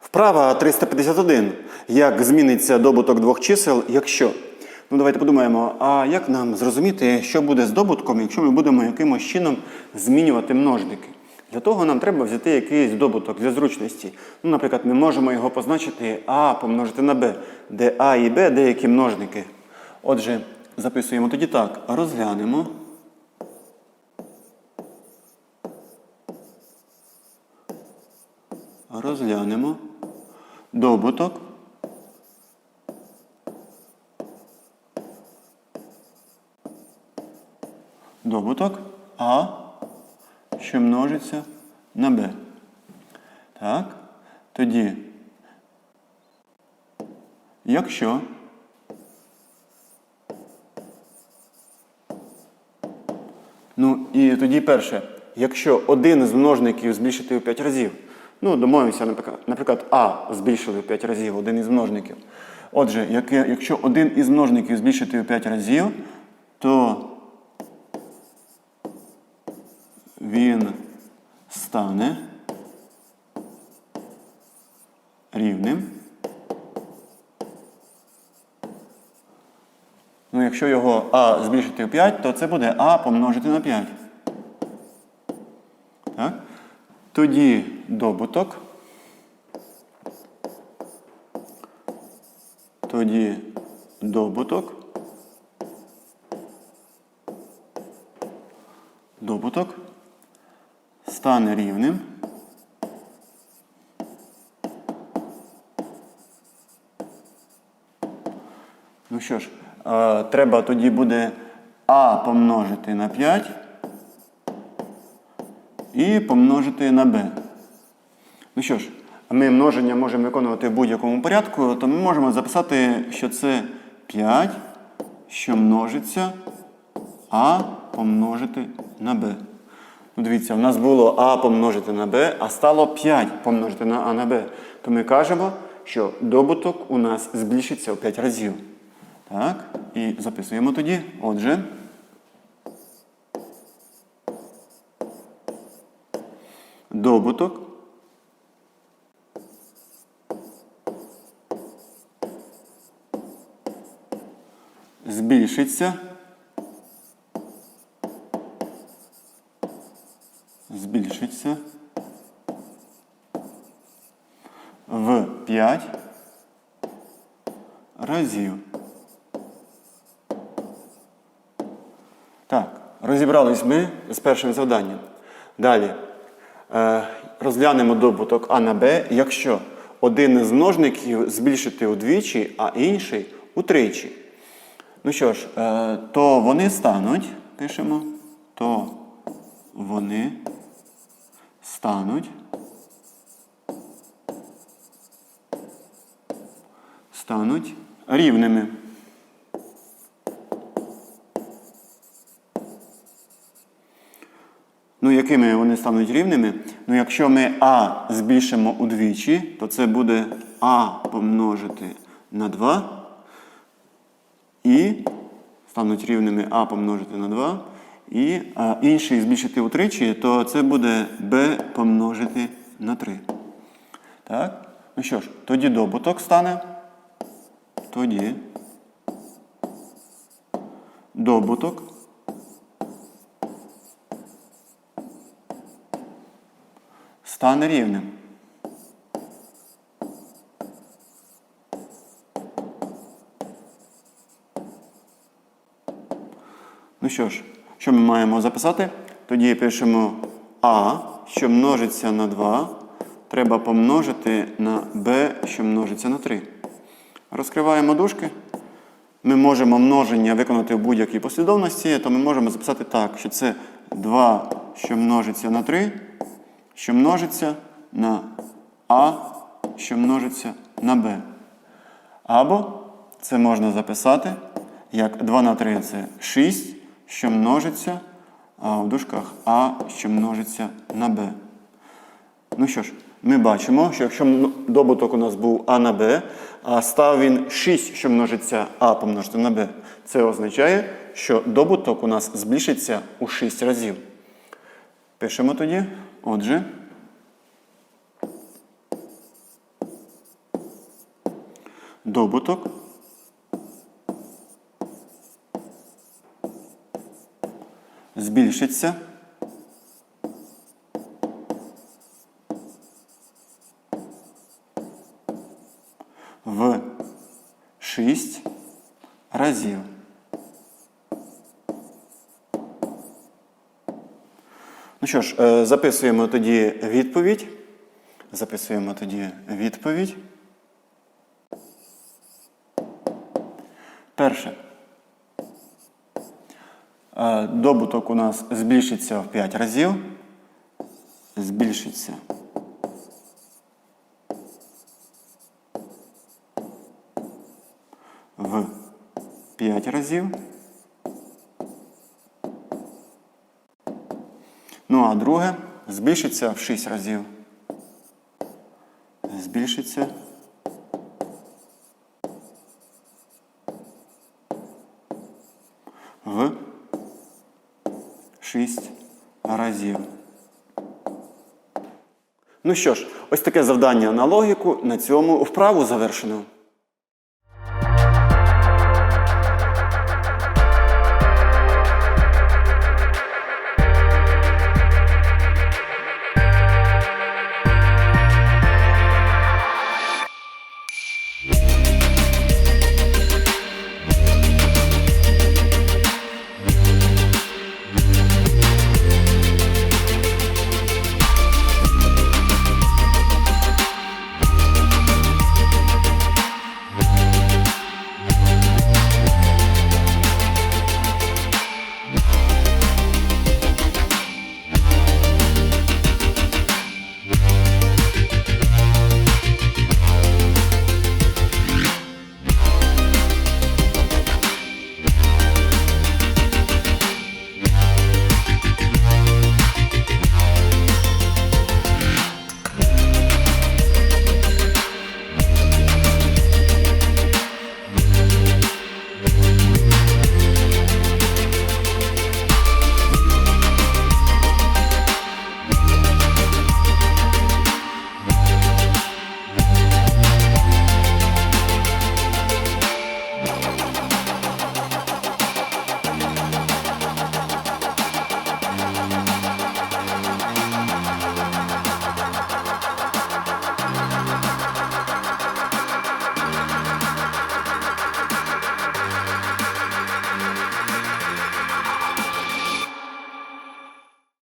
Вправа 351. Як зміниться добуток двох чисел, якщо. Ну, давайте подумаємо, а як нам зрозуміти, що буде з добутком, якщо ми будемо якимось чином змінювати множники? Для того нам треба взяти якийсь добуток для зручності. Ну, наприклад, ми можемо його позначити А помножити на Б, де А і Б деякі множники. Отже, записуємо тоді так. Розглянемо. Розглянемо добуток добуток А, що множиться на Б. Так. Тоді, якщо Ну і тоді перше, якщо один з множників збільшити у 5 разів, ну домовимося, наприклад, А збільшили у 5 разів, один із множників. Отже, якщо один із множників збільшити у 5 разів, то він стане рівним. Ну, якщо його А збільшити у 5, то це буде А помножити на 5. Так? Тоді добуток. Тоді добуток. Добуток стане рівним. Ну що ж, е, треба тоді буде А помножити на 5 і помножити на Б. Ну що ж, ми множення можемо виконувати в будь-якому порядку, то ми можемо записати, що це 5, що множиться А помножити на Б. Ну, дивіться, у нас було А помножити на Б, а стало 5 помножити на А на Б. То ми кажемо, що добуток у нас збільшиться в 5 разів. Так, і записуємо тоді. Отже. Добуток. Збільшиться. Збільшиться в 5 разів. Так, розібрались ми з першим завданням. Далі е, розглянемо добуток А на Б, якщо один із множників збільшити удвічі, а інший утричі. Ну що ж, е, то вони стануть, пишемо, то вони стануть. Стануть рівними. Ну, якими вони стануть рівними? Ну, якщо ми А збільшимо удвічі, то це буде А помножити на 2. І стануть рівними А помножити на 2. І а, інший збільшити утричі, то це буде Б помножити на 3. Так? Ну що ж, тоді добуток стане. Тоді добуток. стане рівним. Ну що ж, що ми маємо записати? Тоді пишемо А, що множиться на 2, треба помножити на Б, що множиться на 3. Розкриваємо дужки. Ми можемо множення виконати в будь-якій послідовності, то ми можемо записати так, що це 2, що множиться на 3 що множиться на А, що множиться на Б. Або це можна записати як 2 на 3 це 6, що множиться, в дужках А, що множиться на Б. Ну що ж, ми бачимо, що якщо добуток у нас був А на Б, а став він 6, що множиться А помножити на Б, це означає, що добуток у нас збільшиться у 6 разів. Пишемо тоді. Отже. добуток збільшиться в 6 разів. Ну що ж, е, записуємо тоді відповідь. Записуємо тоді відповідь. Перше. Добуток у нас збільшиться в 5 разів. Збільшиться. В 5 разів. Ну а друге збільшиться в 6 разів. Збільшиться. В 6 разів. Ну що ж, ось таке завдання на логіку. На цьому вправу завершено.